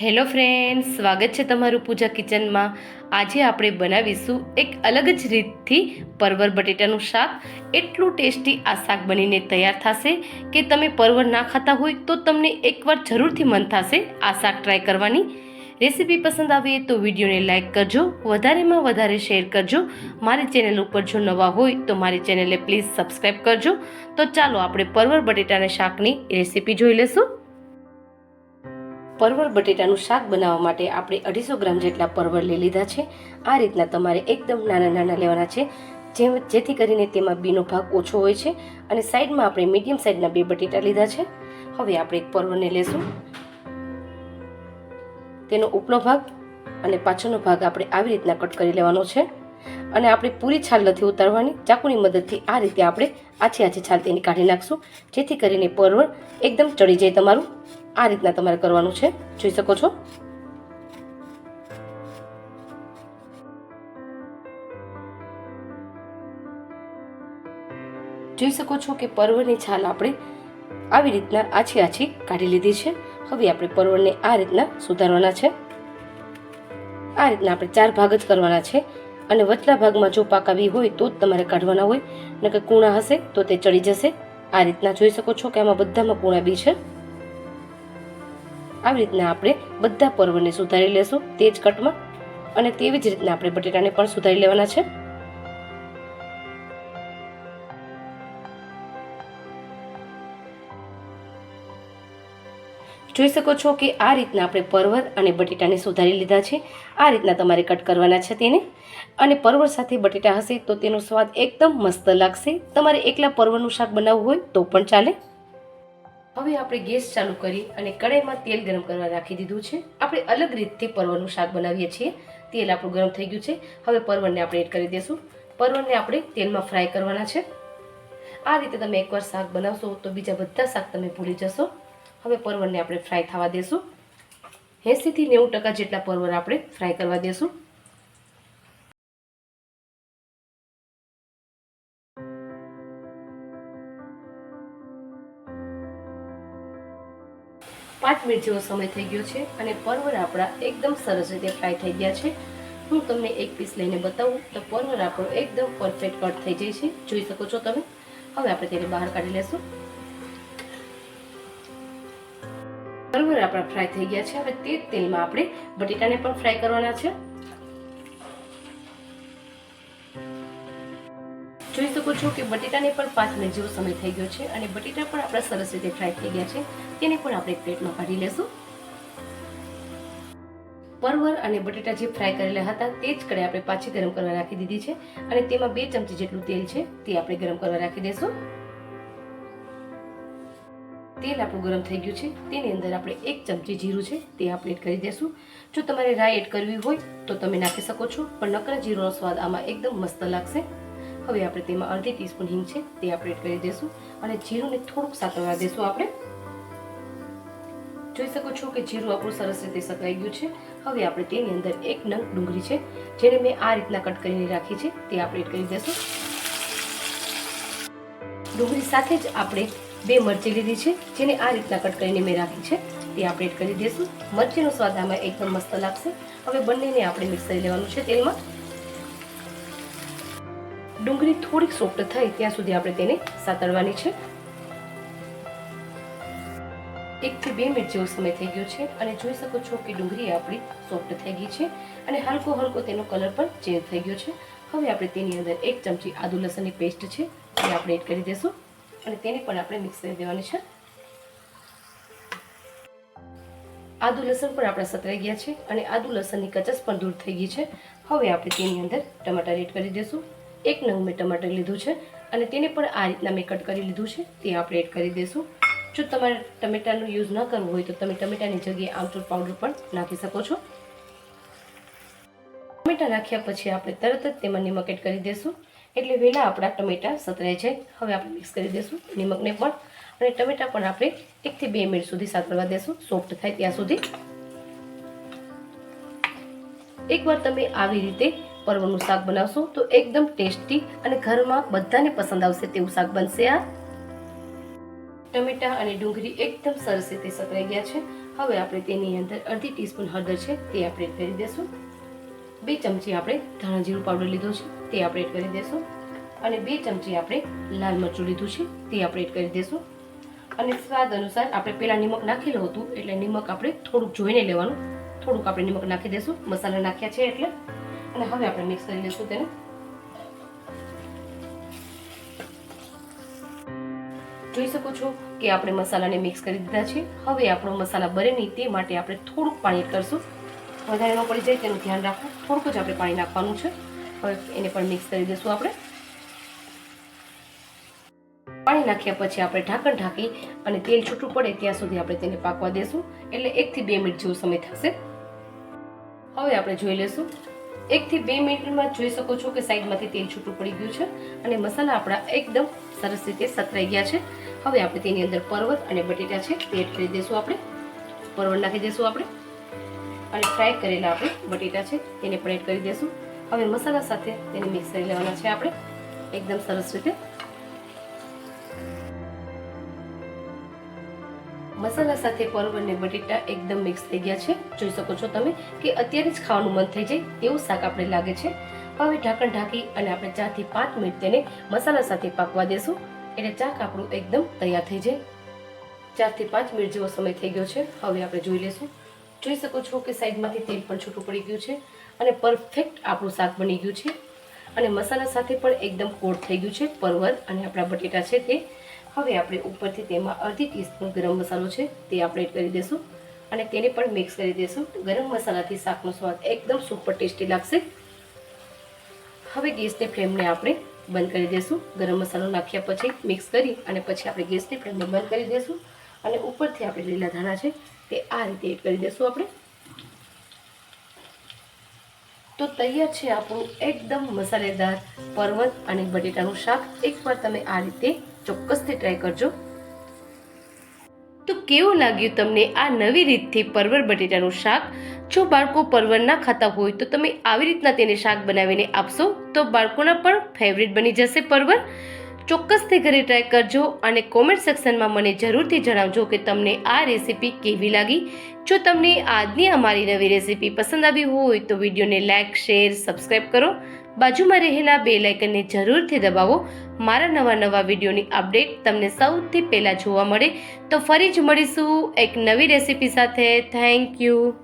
Hello friend સ્વાગત છે તમારું પૂજા કિચનમાં. આજે આપણે બનાવીશું એક અલગ જ રીતથી પરવર બટેટાનું શાક. એટલું ટેસ્ટી આ શાક બનીને તૈયાર થશે કે તમે પરવર ના ખાતા હોય તો તમને એકવાર જરૂરથી મન થશે આ શાક ટ્રાય કરવાની. રેસીપી પસંદ આવે તો વિડીયોને લાઇક કરજો, વધારેમાં વધારે શેર કરજો. મારી ચેનલ ઉપર જો નવા હોય તો મારી ચેનલને પ્લીઝ સબસ્ક્રાઈબ કરજો. તો ચાલો આપણે પરવર બટેટાના શાકની રેસીપી જોઈ લેશું પરવર બટેટાનું શાક બનાવવા માટે આપણે અઢીસો ગ્રામ જેટલા પરવર લઈ લીધા છે. આ રીતના તમારે એકદમ નાના નાના લેવાના છે, જેમ જેથી કરીને તેમાં બીનો ભાગ ઓછો હોય છે અને સાઈડમાં આપણે મીડિયમ સાઈઝના બે બટેટા લીધા છે. હવે આપણે એક પરવરને લેશું. તેનો ઉપલો ભાગ અને પાછળનો ભાગ આપણે આવી રીતના કટ કરી લેવાનો છે અને આપણે પૂરી છાલ નથી ઉતારવાની. ચાકુની મદદથી આ રીતે આપણે આછી આછી છાલ તેની કાઢી નાખશું, જેથી કરીને પરવર એકદમ ચડી જાય તમારું. આ રીતના તમારે કરવાનું છે. જોઈ શકો છો. જોઈ શકો છો કે પરવરની છાલ આપણે આવી રીતના આછી આછી કાઢી લીધી છે. હવે આપણે પરવળને આ રીતના સુધારવાના છે. આ રીતના આપણે ચાર ભાગ જ કરવાના છે. અને વચલા ભાગમાં જો પાકાવી હોય તો જ તમારે કાઢવાના હોય. નકર કૂણા હશે તો તે ચડી જશે. આ રીતના જોઈ શકો છો કે આમાં બધામાં કૂણા બી છે. આવી રીતના આપણે બધા પર્વને સુધારી લેશું તે જ કટમાં. અને તેવી જ રીતના આપણે બટેટાને પણ સુધારી લેવાના છે. જોઈ શકો છો કે આ રીતના આપણે પરવર અને બટેટાને સુધારી લીધા છે. આ રીતના તમારે કટ કરવાના છે તેને. અને પરવર સાથે બટેટા હશે તો તેનો સ્વાદ એકદમ મસ્ત લાગશે. તમારે એકલા પરવરનું શાક બનાવવું હોય તો પણ ચાલે. હવે આપણે ગેસ ચાલુ કરી અને કડાઈમાં તેલ ગરમ કરવા રાખી દીધું છે. આપણે અલગ રીતથી પરવરનું શાક બનાવીએ છીએ. તેલ આપણું ગરમ થઈ ગયું છે. હવે પરવરને આપણે એડ કરી દઈશું પરવરને આપણે તેલમાં ફ્રાય કરવાના છે. આ રીતે તમે એકવાર શાક બનાવશો તો બીજા બધા શાક તમે ભૂલી જશો. હવે પરવરને આપણે ફ્રાય થવા દેશું. એંસીથી નેવું ટકા જેટલા પરવર આપણે ફ્રાય કરવા દેશું. પાંચ મિનિટ જેવો સમય થઈ ગયો છે અને પરવર આપણા એકદમ સરસ રીતે ફ્રાય થઈ ગયા છે. હું તમને એક પીસ લઈને બતાવું તો પરવર આપણો એકદમ પરફેક્ટ કટ થઈ જાય છે. જોઈ શકો છો તમે. હવે આપણે તેને બહાર કાઢી લેશું. પરવર આપણા ફ્રાય થઈ ગયા છે. હવે તે તેલમાં આપણે બટેટાને પણ ફ્રાય કરવાના છે. જોઈ શકો છો કે બટેટાને પણ પાંચ મિનિટ જેવો સમય થઈ ગયો છે અને બટેટા પણ આપણા સરસ રીતે ફ્રાય થઈ ગયા છે. તેને પણ આપણે પ્લેટમાં કાઢી લેશું. પરવર અને બટેટા જે ફ્રાય કરેલા હતા તે જ કડે આપણે પાછી ગરમ કરવા રાખી દીધી છે અને તેમાં બે ચમચી જેટલું તેલ છે તે આપણે ગરમ કરવા રાખી દઈશું તેલ આપણું ગરમ થઈ ગયું છે. તેની અંદર આપણે એક ચમચી જીરું છે તે આપણે એડ કરી દઈશું જો તમારે રાઈ એડ કરવી હોય તો તમે નાખી શકો છો, પણ નકરા જીરોનો સ્વાદ આમાં એકદમ મસ્ત લાગશે. હવે આપણે તેમાં અડધી ટીસ્પૂન હિંગ છે, તે આપણે એડ કરી દઈશું અને જીરુંને થોડુંક સાતળવા દઈશું આપણે. જોઈ શકો છો કે જીરું આપણું સરસ રીતે સતરાઈ ગયું છે. હવે આપણે તેની અંદર એક નંગ ડુંગળી છે, જેને મેં આ રીતના કટ કરીને રાખી છે, તે આપણે એડ કરી દઈશું ડુંગળી સાથે જ આપણે બે મરચી લીધી છે, જેને આ રીતના કટ કરીને મેં રાખી છે, તે આપણે એડ કરી દઈશું મરચીનો સ્વાદ આમાં એકદમ મસ્ત લાગશે. હવે બંનેને આપણે મિક્સ કરી લેવાનું છે તેલમાં. ડુંગળી થોડીક સોફ્ટ થાય ત્યાં સુધી આપણે તેને સાતળવાની છે. એકથી બે મિનિટ જેવો સમય થઈ ગયો છે અને જોઈ શકો છો કે ડુંગળી આપણી સોફ્ટ થઈ ગઈ છે અને હલકો હલકો તેનો કલર પણ ચેન્જ થઈ ગયો છે. હવે આપણે તેની અંદર એક ચમચી આદુ લસણની પેસ્ટ છે, એ આપણે એડ કરી દઈશું અને તેને પણ આપણે મિક્સ કરી દેવાની છે. આદુ લસણ પણ આપણા સતરાઈ ગયા છે અને આદુ લસણની કચસ પણ દૂર થઈ ગઈ છે. હવે આપણે તેની અંદર ટમાટર એડ કરી દઈશું એક નંગ મેં ટમાટર લીધું છે અને તેને પણ આ રીતના મેં કટ કરી લીધું છે. તે આપણે એડ કરી દઈશું. જો તમારે ટમેટાનો યુઝ ન કરવો હોય તો તમે ટમેટાની જગ્યાએ આમચૂર પાવડર પણ નાખી શકો છો. ટમેટા નાખ્યા પછી આપણે તરત જ તેમાં નિમક એડ કરી દઈશું. એટલે વહેલા આપણા ટમેટા સતરાય છે હવે આપણે મિક્સ કરી દઈશું નિમકને પણ. અને ટમેટા પણ આપણે એકથી બે મિનિટ સુધી સાતરવા દેશું સોફ્ટ થાય ત્યાં સુધી. એકવાર તમે આવી રીતે પરવળનું શાક બનાવશો તો એકદમ ટેસ્ટી અને ઘરમાં બધાને પસંદ આવશે તેવું શાક બનશે આ. ટમેટા અને ડુંગળી એકદમ સરસ રીતે સતરાઈ ગયા છે. હવે આપણે તેની અંદર અડધી ટીસ્પૂન હળદર છે, તે આપણે એડ કરી દઈશું બે ચમચી આપણે ધાણા જીરું પાવડર લીધો છે, તે આપણે એડ કરી દઈશું અને બે ચમચી આપણે લાલ મરચું લીધું છે, તે આપણે એડ કરી દઈશું અને સ્વાદ અનુસાર આપણે પહેલાં નિમક નાખેલું હતું, એટલે નિમક આપણે થોડુંક જોઈને લેવાનું. થોડુંક આપણે નિમક નાખી દઈશું મસાલા નાખ્યા છે એટલે. અને હવે આપણે મિક્સ કરી લઈશું તેને. જોઈ શકો છો કે આપણે મસાલાને મિક્સ કરી દીધા છે. હવે આપણો મસાલા બને નહીં તે માટે આપણે થોડુંક પાણી કરશું. વધારે ન પડી જાય તેનું ધ્યાન રાખવું. થોડુંક જ આપણે પાણી નાખવાનું છે. હવે એને પણ મિક્સ કરી દઈશું આપણે. પાણી નાખ્યા પછી આપણે ઢાંકણ ઢાંકી અને તેલ છૂટું પડે ત્યાં સુધી આપણે તેને પાકવા દેશું. એટલે એકથી બે મિનિટ જેવો સમય થશે. હવે આપણે જોઈ લેશું એકથી બે મિનિટમાં જોઈ શકો છો કે સાઈડમાંથી તેલ છૂટું પડી ગયું છે અને મસાલા આપણા એકદમ સરસ રીતે સતરાઈ ગયા છે. હવે આપણે તેની અંદર પરવત અને બટેટા છે તે એડ કરી દઈશું આપણે. પરવળ નાખી દઈશું આપણે. અને ફ્રાય કરેલા આપણે બટેટા છે તેને પણ એડ કરી દઈશું. હવે મસાલા સાથે તેને મિક્સ કરી લેવાના છે આપણે. એકદમ સરસ રીતે. મસાલા સાથે પરવ અને બટેટા એકદમ મિક્સ થઈ ગયા છે. જોઈ શકો છો તમે કે અત્યારે જ ખાવાનું મન થઈ જાય તેવું શાક આપણે લાગે છે. હવે ઢાંકણ ઢાંકી અને આપણે ચારથી પાંચ મિનિટ તેને મસાલા સાથે પાકવા દેશું. એટલે ચાક આપણું એકદમ તૈયાર થઈ જાય. ચારથી પાંચ મિનિટ જેવો સમય થઈ ગયો છે. હવે આપણે જોઈ લેશું. જોઈ શકો છો કે સાઈડમાંથી તેલ પણ છૂટું પડી ગયું છે અને પરફેક્ટ આપણું શાક બની ગયું છે. અને મસાલા સાથે પણ એકદમ કોટ થઈ ગયું છે. પરવર અને આપણા બટેટા છે તે. હવે આપણે ઉપરથી તેમાં અડધી ટીસ્પૂન ગરમ મસાલો છે, તે આપણે એડ કરી દઈશું. અને તેને પણ મિક્સ કરી દઈશું. ગરમ મસાલાથી શાકનો સ્વાદ એકદમ સુપર ટેસ્ટી લાગશે. હવે ગેસની ફ્લેમને આપણે બંધ કરી દઈશું. ગરમ મસાલો નાખ્યા પછી મિક્સ કરી અને પછી આપણે ગેસની ફ્લેમને બંધ કરી દઈશું. અને ઉપરથી આપણે લીલા ધાણા છે, તે આ રીતે એડ કરી દઈશું આપણે. તો તૈયાર છે આપણું એકદમ મસાલેદાર પરવત અને બટેટાનું શાક. એકવાર તમે આ રીતે ચોક્કસથી ટ્રાય કરજો. તો કેવું લાગ્યું તમને આ નવી રીતથી પરવર બટેટાનું શાક? જો બાળકો પરવર ના ખાતા હોય તો તમે આવી રીતના તેને શાક બનાવીને આપશો તો બાળકોના પણ ફેવરિટ બની જશે પરવર ચોક્કસથી ઘરે ટ્રાય કરજો અને કોમેન્ટ સેક્શનમાં મને જરૂરથી જણાવજો કે તમને આ રેસીપી કેવી લાગી. જો તમને આજની અમારી નવી રેસીપી પસંદ આવી હોય તો વિડીયોને લાઇક શેર સબસ્ક્રાઈબ કરો. બાજુમાં રહેલા બે લાઇકનને જરૂરથી દબાવો. મારા નવા નવા વિડીયોની અપડેટ તમને સૌથી પહેલાં જોવા મળે. તો ફરી જ મળીશું એક નવી રેસીપી સાથે. Thank you.